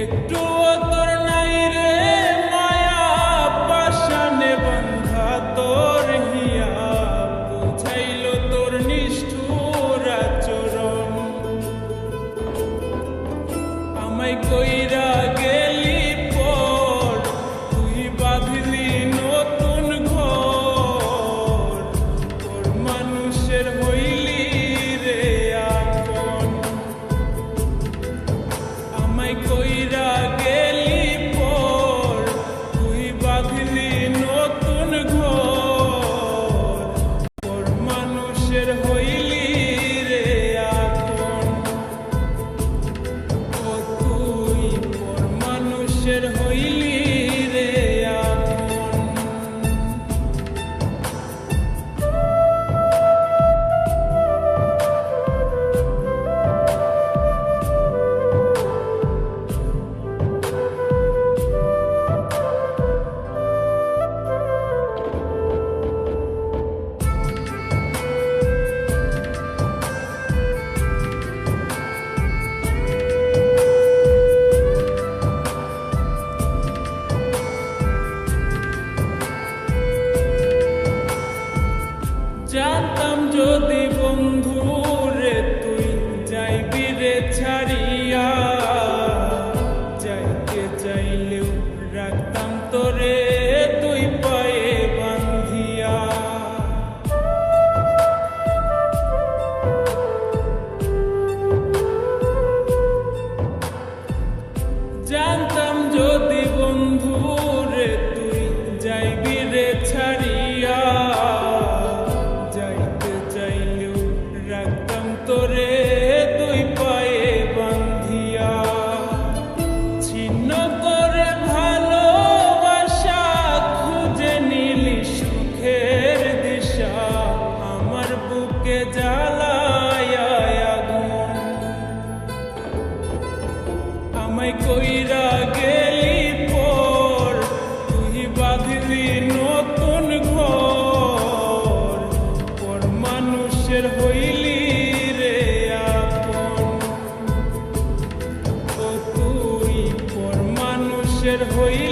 একটু তোর নাই রে মায়া পাশানে বন্ধা তোর হিয়া। বুঝাইল তোর আমায় কই should আমায় কইরা গেলি নতুন ঘর। হইলি রে আপন। ও তুই পর মানুষের হইলি